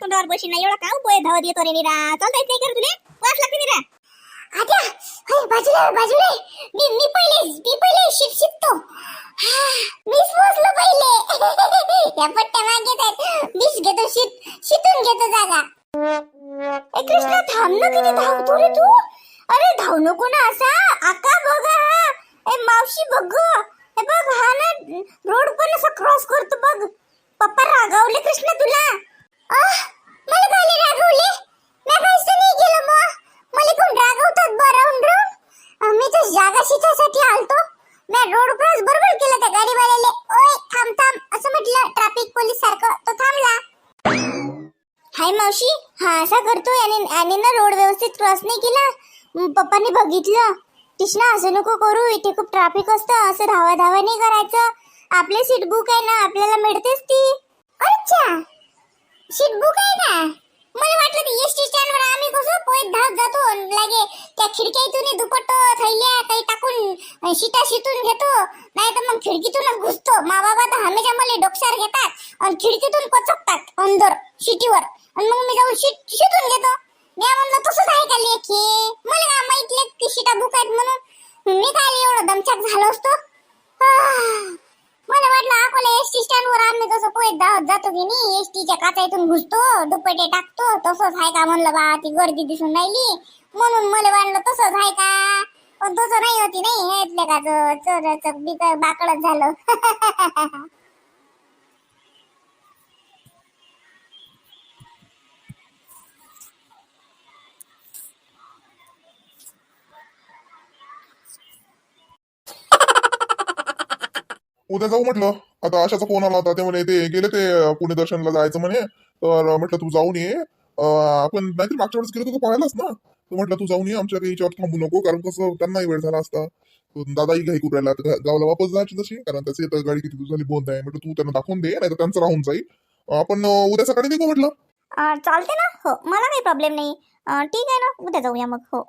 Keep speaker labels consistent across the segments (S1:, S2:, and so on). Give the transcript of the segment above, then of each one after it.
S1: तोंडावर बशी नाही एवढा का पोहे धावत येतो रे निरा. चालता येत नाही का तुले. वास लागते निरा.
S2: आता हाय बाजूला बाजूला. मी मी पहिले मी पहिले शिट शिकतो. मीच मोजलो पहिले. या पट्ट्या मागे आहेत मीच घेतो शिट शिटून घेतो जागा. ए कृष्णा थांब ना किती धावतो रे तू? अरे धाव नको ना असा? आका बघा. हा ए मावशी बघ. हे बघ हा ना रोड पण असा क्रॉस करतो बघ. पप्पा रागावले कृष्णा तुला. मला काय मी काहीच नाही केलं मग मला कोण रागवतात बरं राहून राहून. मी तर जागा शिकायसाठी आलतो. मी रोड क्रॉस बरोबर केलं त्या गाडीवाल्याले. ओय थांब थांब. असं म्हटलं ट्रॅफिक पोलीस सारखं. तो थांबला. हाय मावशी. हा असा करतो याने याने ना रोड व्यवस्थित क्रॉस नाही केला. म, पप्पांनी बघितलं. कृष्णा असं नको करू. इथे खूप ट्रॅफिक असतं. असं धावा धावा नाही करायचं. आपली सीट बुक आहे ना आपल्याला मिळतेच ती. अच्छा. शिटबुक बुक आहे ना. मला वाटलं ते एसटी स्टँड वर आम्ही कसं पोईत धावत जातो अन लागे त्या खिडक्यातून दुपट्ट थैल्या काही टाकून शिटा शिटून घेतो. नाही तर मग खिडकीतूनच घुसतो. मा बाबा तर हमेशा मला डोक्यावर घेतात आणि खिडकीतून पचकतात अंदर शिटीवर. आणि मग मी जाऊन शिट शिटून घेतो मी म्हणलं तसंच आहे का लेखी मला काय माहिती की शिटा बुक आहेत म्हणून मी काय एवढं दमछाक झालो असतो आह. मला वाटलं अकोला एसटी स्टँड वर आम्ही कसं पोहेत धावत जातो की नाही एसटीच्या काचातून घुसतो दुपटे टाकतो तसंच आहे का म्हणलं बा ती गर्दी दिसून राहिली. म्हणून मला वाटलं तसंच आहे का? पण तसं नाही होती नाही हेतले का चोरच बिकर बाकडच झालं.
S3: उद्या जाऊ म्हटलं. आता आशाचा फोन आला होता ते म्हणे ते गेले ते पुणे दर्शनला जायचं म्हणे. तर म्हटलं तू जाऊन ये. आपण नाहीतर मागच्या वेळेस गेलो तू पाहिलास ना? तर म्हटलं तू जाऊन ये आमच्या काही याच्यावर थांबू नको कारण कसं त्यांनाही वेळ झाला असता. दादाही घाई कुरायला राहिला गावाला वापस जायची तशी कारण त्याची गाडी किती दिवस झाली बंद आहे. म्हटलं तू त्यांना दाखवून दे नाही तर त्यांचं राहून जाईल. आपण उद्या सकाळी निघू म्हटलं?
S1: चालते ना? हो मला काही प्रॉब्लेम नाही. ठीक आहे ना? उद्या जाऊया मग हो.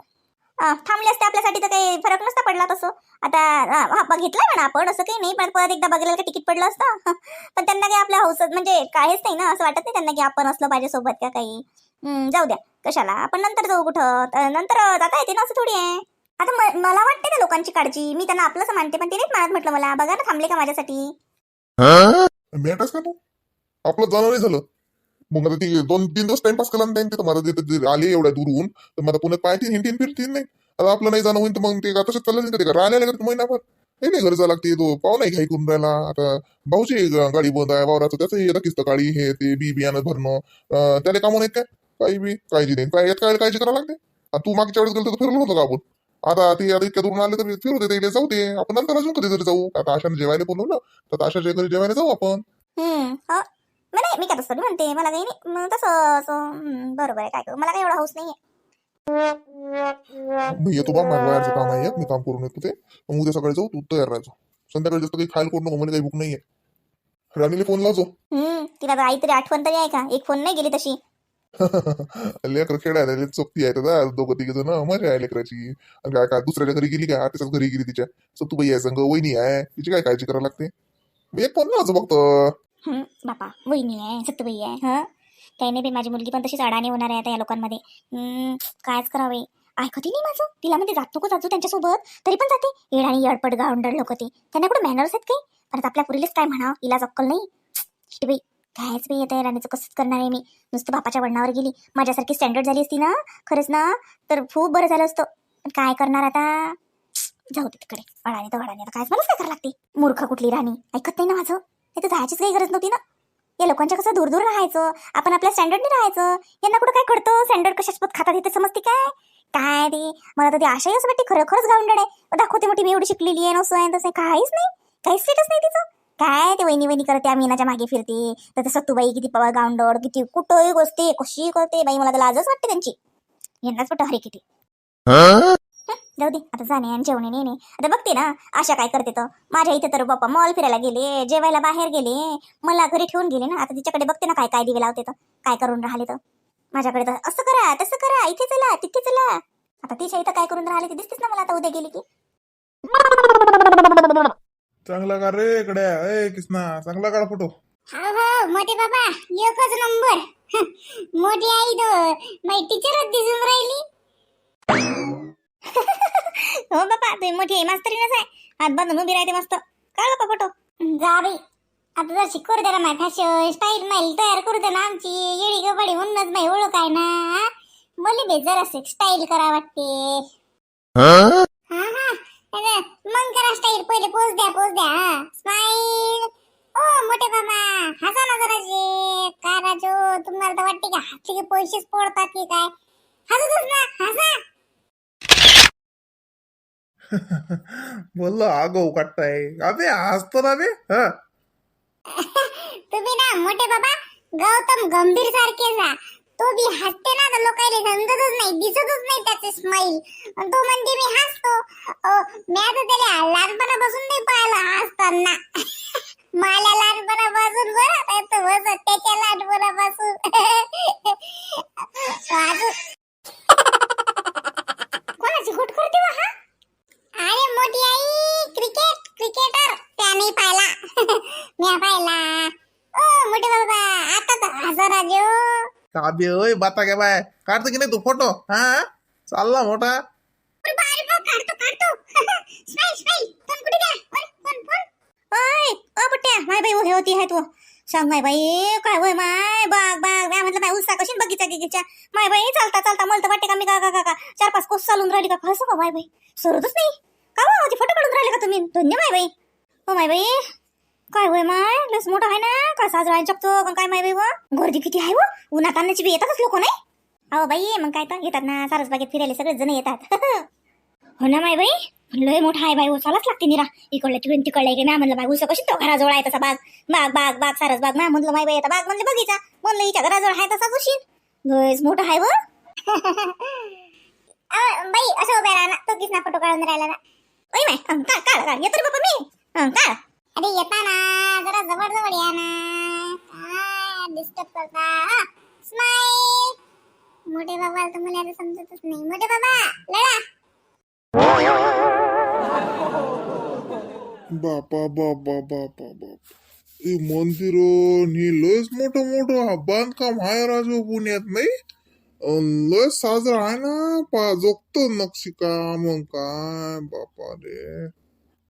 S1: थांबले असते आपल्यासाठी तर काही फरक नसता पडला तसं. आता हा बघितलंय म्हणा आपण असं काही नाही पण परत एकदा बघायला तिकीट पडलं असतं. पण त्यांना काही आपल्या हौसत म्हणजे काहीच नाही ना असं वाटत नाही त्यांना की आपण असलं पाहिजे सोबत का काही. जाऊ द्या. कशाला? आपण नंतर जाऊ कुठं? नंतर जाता येते ना असं थोडी आहे. आता मला वाटते ना लोकांची काळजी. मी त्यांना आपलंच मानते पण ते नाहीच मानत म्हटलं मला. बघा ना थांबले का माझ्यासाठी?
S3: भेटास का तू? आपलं जाणं नाही झालं. मग आता ती दोन तीन दिवस टाइमपास केला नाही तिथं मला तिथे आले एवढ्या दूरहून तर मला पुण्यात पाहतील हिंडीन फिरतील नाही. आता आपलं नाही जाणं होईल तर मग ते तसंच चाललं नाही का ते का महिनाभर हे नाही घर लागते तो पाहुणा घाई करून राहिला. आता भाऊची गाडी बंद आहे वावराचं त्याचं हे किस्त गाडी हे ते बी बियाणं भरणं. त्याला कामं नाहीत काय? काही बी काळजी नाही. काय यात काय काळजी करावं लागते? तू मागच्या वेळेस गेलो तर फिरलो होतो का आपण? आता ते आता इतक्या दूरून आले तर फिरू दे ते जाऊ दे. आपण नंतर अजून कधीतरी जाऊ. आता आशाने जेवायला बोलवलं तर आशाच्या घरी जेवायला जाऊ आपण.
S1: नाही मी काय तसं म्हणते. मला काही नाही. तसं असं बरोबर आहे काय करू. मला काही एवढा हाऊस नाही
S3: मी येतो बा माझ्या बाहेरचं काम आहे मी काम करून येतो ते. मग उद्या सकाळी जाऊ तू तयार राहायचो. संध्याकाळी जास्त काही खायला करू नको मला काही भूक नाहीये. राणीला फोन लावतो
S1: हम्म तिला तर काहीतरी आठवण तरी आहे का? एक फोन नाही गेली तशी.
S3: लेकर खेळायला लय चोपती आहे दादा दोघं तिघ जण. मजा आहे लेकराची. आणि काय काय दुसऱ्याच्या घरी गेली का? त्याच्याच घरी गेली तिच्या. सत्तूबाई आहे संग वहिनी आहे. तिची काय काळजी करावी लागते? एक फोन फक्त.
S1: हम्म, बापा वहिनी आहे सत्यबाई आहे हा? काही नाही बाई माझी मुलगी पण तशीच अडाणी होणार आहे आता या लोकांमध्ये. कायच करावे? ऐकते नाही माझं? तिला म्हणजे जातो का जातो त्यांच्यासोबत? तरी पण जाते. येड आणि येडपट गावंडर लोक ते. त्यांना कुठे मॅनर्स आहेत काही? पण आता आपल्या पुरीलेच काय म्हणा इलाज अक्कल नाही? बाई कायच बाई आता राणीचं कसंच करणार आहे मी? नुसतं बापाच्या वडणावर गेली. माझ्यासारखी स्टँडर्ड झाली असती ना? खरंच ना? तर खूप बरं झालं असतं. पण काय करणार आता? जाऊ दे तिकडे. अडाणी तर अडाणी आता कायच मला काय करावं लागते. मूर्ख कुठली राणी? ऐकत नाही ना माझं? हे तर जायचीच काही गरज नव्हती ना. या लोकांच्या कसं दूर दूर राहायचं? आपण आपल्या स्टँडर्डने राहायचं. यांना कुठं काय कळतं? स्टँडर्ड कशाच खातात इथे समजते काय? काय ते मला तर ती आशाही असं वाटते खरोखरच खरंच आहे. दाखवते मोठी मी एवढी शिकलेली आहे नसं आहे तसं काहीच नाही. काहीच स्टेटस नाही तिचं. काय ते वहिनी वहिनी करते आम्ही मीनाच्या मागे फिरते. तर ते सत्तूबाई किती पवा गावंडड किती कुठंही गोष्टी कशी करते? बाई मला तर लाजच वाटते त्यांची. यांनाच वाटतं हरे किती. जाऊ दे आता जाणे आणि जेवणे नेणे. आता बघते ना आशा काय करते तर. माझ्या इथे तर बाप्पा मॉल फिरायला गेले जेवायला बाहेर गेले. मला घरी ठेवून गेले ना आता तिच्याकडे बघते ना काय काय दिवे लावते तर. काय करून राहिले तर. माझ्याकडे तर असं करा तसं करा इथे चला तिथे चला. आता तिच्या इथं काय करून राहिले ते दिसतेच ना मला आता उद्या गेली की.
S4: चांगला का रे इकडे. ए किसना चांगला काढ फोटो.
S2: हा हो मोठे बाबा एकच नंबर. मोठी आई तो. माझी टीचरच दिसून राहिली.
S1: हो बापा तुम्ही मोठी आहे मास्तरीनच आहे हात बांधून उभी राहते मस्त. काढ बापा फोटो
S2: जा बाई. आता जर शिकवू दे ना माझी फॅशन स्टाईल माईल तयार करू दे ना आमची. येडी गबाडी म्हणूनच माझी ओळख आहे ना हा? मला बे जरा स्टाईल करा वाटते. हा हा. मग करा स्टाईल पहिले पोच द्या पोच द्या हा. स्माईल ओ मोठे मामा. हसा ना जराशे. काय राजू तुम्हाला तर वाटते की हातचे पैसेच पडतात की काय. हसतच ना? हसा.
S4: बोललो आगो काटताय अबे हसतो ना बे. हा.
S2: तुम्ही ना मोठे बाबा गौतम गंभीर सारखे जा. तो बी हसते ना तर लोकांना समजतच नाही दिसतच नाही त्याचे स्माईल तो म्हणते मी हसतो. मी आता त्याला लहानपणापासून नाही पाहिलं हसताना. मला लहानपणापासून बरं त्याच्या लहानपणापासून अजून कोणाची हुट करते बा हा अरे मोठी आई क्रिकेट क्रिकेटर त्याने पाहिला मी पाहिला ओ मोठे बाबा आता तर हसा राजू
S4: का ओय बाता काय बाय काढतो की नाही तू फोटो हा चालला मोठा
S2: अरे काढतो काढतो कुठे
S1: माय बाई हे होती आहे तू सांग माय बाई काय होय माय बाग बाग म्या म्हटलं माय उसा कशी बगीचा गिगीच्या माय बाई चालता चालता मला तर वाटते का मी का का का का चार पाच कोस चालून राहिली का खसं का माय बाई सरतच नाही का बा फोटो काढून राहिले का तुम्ही धन्य माय बाई हो माय बाई काय होय माय? लस मोठा आहे ना? काय साजरा जगतो पण काय माय बाई व? गर्दी किती आहे व? उन्हा कांद्याची बी येतातच लोक नाही? अहो बाई मग काय तर? येतात ना सारस बागेत फिरायला सगळेच जण येतात. हो ना माय बाई? लय मोठा आहे बाई उसालाच लागते निरा. इकडल्या तिकडून तिकडल्या की म्या म्हणलं बाई उसा कशी तो घराजवळ आहे तसा बाग? बाग बाग बाग सारस बाग. म्या म्हणलं माय बाई आता बाग म्हणलं बघिचा म्हणलं हिच्या घराजवळ आहे तसा उशीर. लयच मोठा आहे व.
S2: बाई असं उभ्या राहा ना. तो किसना फोटो काढून राहिला ना.
S1: ओय माय काढ काढ येतो रे बाबा मी. काढ.
S2: अरे येता ना. जरा जवळ जवळ या ना. काय डिस्टर्ब करता? स्माईल मोठे बाबा तुम्हाला आता समजतच नाही. मोठे बाबा लढा.
S3: बापा बापा बापा बापा. हे मंदिर हे लयच मोठं मोठं. बांधकाम आहे राजू पुण्यात नाही? अन लय साजरा आहे ना. पा जोगतो नक्षी का मग काय? बापा रे.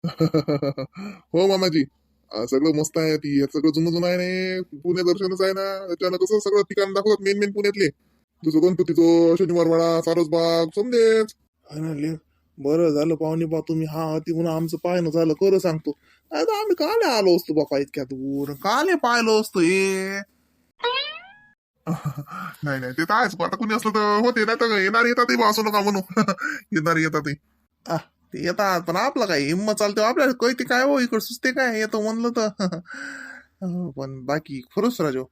S3: हो मामाजी. सगळं मस्त आहे ती. सगळं जुनं जुनं आहे पुणे दर्शनच आहे ना. त्याच्यानं कसं सगळं ठिकाण दाखवतात मेन मेन पुण्यातले. जसं गणपतीचं शनिवार वाडा सारसबाग समजेच
S4: हा ना ले. बरं झालं पाहुणे बा तुम्ही. हा होती म्हणून आमचं पाहणं झालं. खरं सांगतो. तर आम्ही काले आलो असतो बापा इतक्या दूर. काले पाहिलो असतो हे.
S3: नाही नाही. ते तर आहेच. आता कुणी असलं तर होते. नाही तर येणार येतात बा असं नका म्हणू. येणार येतात
S4: आ, ते येतात पण आपलं काय हिंमत चालते हो, आपल्याला कळते काय हो इकडं सुचते काय? येतो म्हणलं तर. अं, हो, पण बाकी खरंच राजो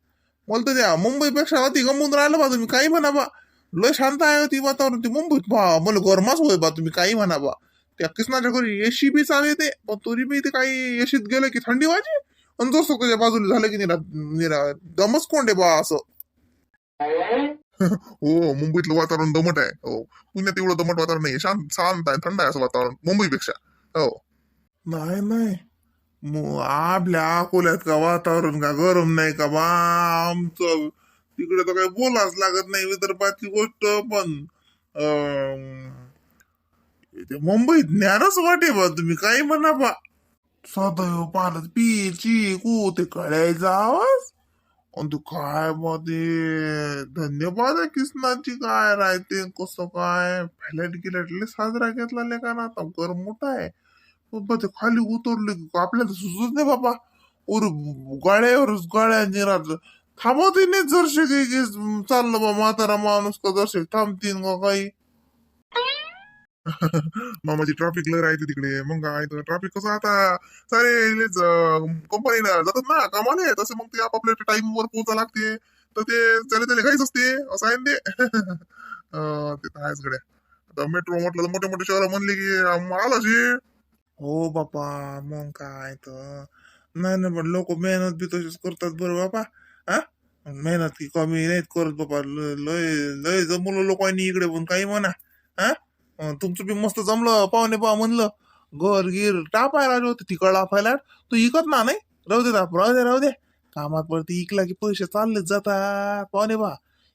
S4: मला तर त्या मुंबईपेक्षा अति गमून राहिलं बा तुम्ही काही म्हणा बा. लय शांत आहे हो ती वातावरण ती मुंबईत बा. मला गरमाच होय बा तुम्ही काही म्हणा बा. त्या कृष्णाच्या घरी एशी बी चालू ते पण तरी बी ते काही एशीत गेलं की थंडी वाजे? आणि जसं त्याच्या बाजूला झालं की निरा निरा दमच कोंडे बा असं.
S3: हो मुंबईतलं वातावरण दमट आहे. हो पुण्यात एवढं दमट वातावरण नाही शांत शांत आहे थंड आहे असं वातावरण मुंबईपेक्षा. हो.
S4: नाही नाही. मग आपल्या अकोल्यात का वातावरण का गरम नाही का बा आमचं तिकडे तर काही बोलाच लागत नाही विदर्भातली गोष्ट पण अं, मुंबईत ज्ञानच वाटे बा तुम्ही काही म्हणा बा. सदैव पालत पी ची कू ते कळायचा आवाज आणि ते काय मध्ये धन्यवाद आहे कृष्णाची काय राहते कसं काय फ्लॅट गिलॅटले साजरा घेतला लेका ना आता घर मोठा आहे बाबा ते खाली उतरले की आपल्याला सुचत नाही बाबा उर गाड्यावरच गाड्या निरात थांबवते नाही जरशे काही चाललं बा म्हातारा माणूस का जरशे थांबतीन का काही
S3: मामाची ट्रॅफिक लय राहते तिकडे. मग काय तर ट्रॅफिक कसं आता? सारे कंपनीला जातात ना कामाले तसे मग ते आपापल्या टाइम वर पोहोचा लागते. तर ते त्याला त्याला काहीच असते. असं आहे ना ते? ते तर आहेच गड्या. आता मेट्रो म्हटलं तर मोठे मोठे शहर म्हणले की आला शे.
S4: हो बापा मग काय तर. नाही ना पण लोक मेहनत बी तशीच करतात बरं बापा. हा? मेहनत की कमी नाहीत करत बापा. ल- लय लय जमलो लोकांनी इकडे पण काही म्हणा. हा? तुमचं बी मस्त जमलं पाहुणे पा म्हणलं घर गिर टापाय राहिले होते तिकड लाफायला. तू इकत ना नाही? राहू दे राहू दे राहू दे. कामात पडते इकला की पैसे चाललेच जातात पाहुणे पहा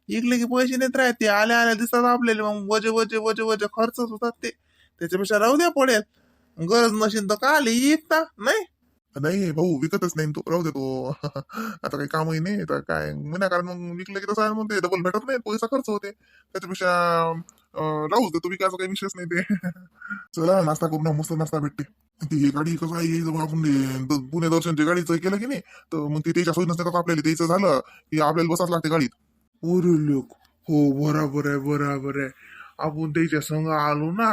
S4: इकले की पैसे नेत राहते आल्या आल्या दिसतात आपल्याला. मग वजे वजे वजे वजे खर्चच होतात ते. त्याच्यापेक्षा राहू द्या पडेल गरज नसेल तर का आले इकता नाही?
S3: नाही भाऊ विकतच नाही तो. राहू दे तो. आता काही कामही नाही तर काय? म्हणा कारण मग विकलं की तसं आहे मग ते डबल भेटत नाही पैसा खर्च होते. त्याच्यापेक्षा राहू दे तो विकायचा काही विषयच नाही ते. चला नाश्ता करून मस्त नाश्ता भेटते. ती ही गाडी कसं आहे जवळ आपण पुणे दर्शनची गाडीचं केलं की नाही तर मग ते त्याच्या सोयी नसते का आपल्याला त्याचं झालं की आपल्याला बसाच लागते गाडीत.
S4: अरे लोक. हो बराबर आहे बराबर आहे. आपण त्याच्या संग आलो ना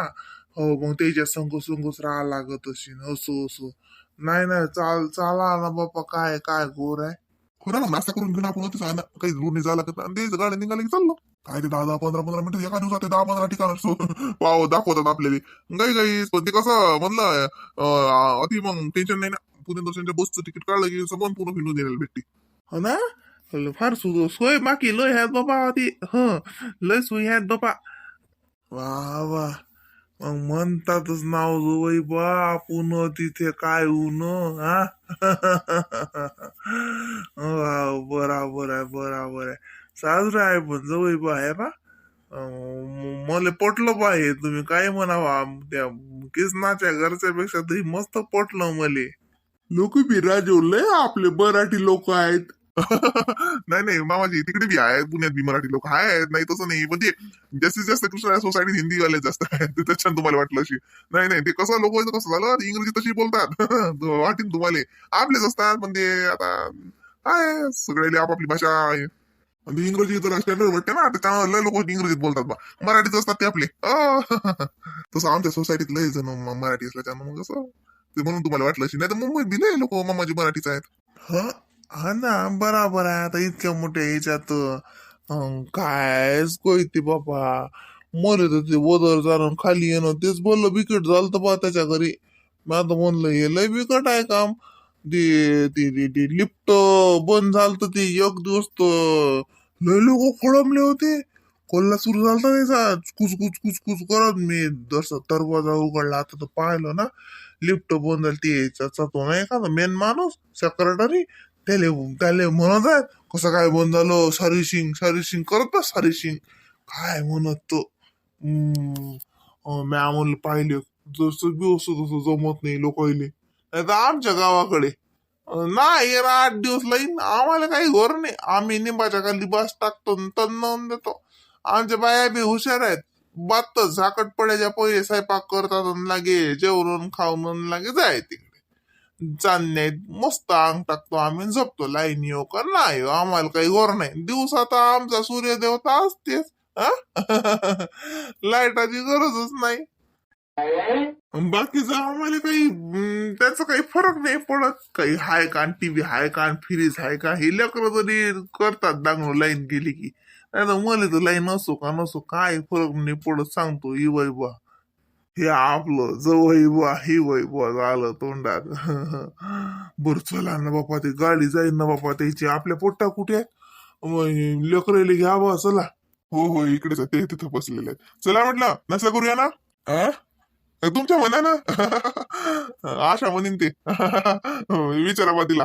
S4: हो मग त्याच्या संग संगच राहा लागत असेल असो असो. नाही नाही चाल चाला ना बाप्पा काय काय गोर आहे.
S3: हो ना नाश्ता करून घेऊन आपण होते काही दूर नाही आणि त्याचं गाडी निघाली की चाललो. काय ते दहा दहा पंधरा पंधरा मिनिटं एका दिवसात ते दहा पंधरा ठिकाण वाव दाखवतात आपल्याला. गाई गाई पण ते कसं म्हणलं अति मग टेन्शन नाही ना. पुणे दर्शनच्या बसचं तिकीट काढलं की सबन पूर्ण फिरून द्यायला भेटते.
S4: हो ना? फार सु सोय बाकी लय ह्यात बाबा ती ह लय सोय ह्यात बाबा. वा वा. मग म्हणतातच नाव जोबाई बा आपण तिथे काय ऊन हा? वा बराबर आहे बराबर आहे. साजरं आहे पण जवळ बा आहे म- मला पटलं हे तुम्ही काय म्हणावा? त्या किसनाच्या घरच्यापेक्षा तरी मस्त पटलं मले. लोक बी राजो लय आपले मराठी लोक आहेत.
S3: नाही नाही मामाजी तिकडे बी आहे पुण्यात बी मराठी लोक आहेत. नाही तसं नाही ते जास्तीत जास्त कृष्णा सोसायटीत हिंदी वाले जास्त आहेत. त्याच्यानं तुम्हाला वाटलं अशी नाही नाही ते कसं लोक कसं झालं? इंग्रजी तशी बोलतात. वाटेल तुम्हाला. आपलेच असतात ते आता काय सगळ्याला आपापली भाषा आहे. म्हणजे इंग्रजी तर स्टँडर्ड वाटते ना त्यामुळे लय लोक इंग्रजीत बोलतात बा. मराठीत असतात ते आपले. तसं आमच्या सोसायटीत लय जण म- मराठी असल्याच्यानं मग कसं ते म्हणून तुम्हाला वाटलं अशी नाही तर मुंबईत बी लय लोक मामाजी मराठीच आहेत.
S4: हा हा ना बराबर आहे. आता इतक्या मोठ्या ह्याच्यात काय कायच कोयते बाबा मरे तर ते वदर जाणून खाली येणं तेच बोललं बिकट झालं तर बा त्याच्या घरी. मी आता म्हणलं हे लय बिकट आहे काम. ते ते लिफ्ट बंद झालं तर ते एक दिवस तर लय लोक खोळंबले होते. कोल्हा सुरू झालता त्याचा. कुच कुच कुच कुच करत. मी जसं दरवाजा उघडला आता तर पाहिलं ना. लिफ्ट बंद झाली ते त्याचा तो नाही का मेन माणूस सेक्रेटरी त्याले त्याले म्हणत आहेत कसं काय बंद झालं? सर्व्हिसिंग सर्व्हिसिंग करत ना सर्व्हिसिंग. काय म्हणत तो? मॅम पाहिले. जसं बी असं तसं जमत नाही लोक नाही तर आमच्या गावाकडे. नाही रा आठ दिवस लाईन आम्हाला काही घर नाही. आम्ही निंबाच्या खाली बस टाकतो आणि तन्न देतो. आमच्या बाया बी हुशार आहेत. बात झाकट पडायच्या पहिले स्वयंपाक करतात लागे जेवण खाऊन लागे जाय तिकडे. चालण्यात मस्त अंग टाकतो आम्ही झोपतो. लाईन येऊ का नाही आम्हाला काही गोर नाही. दिवसात आमचा सूर्यदेवता असतेच लाईटाची गरजच नाही. बाकीचं आम्हाला काही त्याचा काही फरक नाही पडत. काही हाय का टीव्ही हाय का फ्रीज हाय का हे लेकर तरी करतात दांगण लाईन गेली की. नाही तर मला तर लाईन असो का नसो काय फरक नाही पडत सांगतो इवाई वैभव हे आपलं जवळ बुवा हे वय बुवा झालं तोंडात. बर चला ना बापा ते गाडी जाईल ना बापा त्याची आपल्या पोट्टा कुठे आहे मग घ्या बा चला.
S3: हो हो इकडेच ते तिथं बसलेले चला म्हटलं नसलं करूया ना? तुमच्या मनानं? आशा म्हणीन ते. विचारा बा तिला.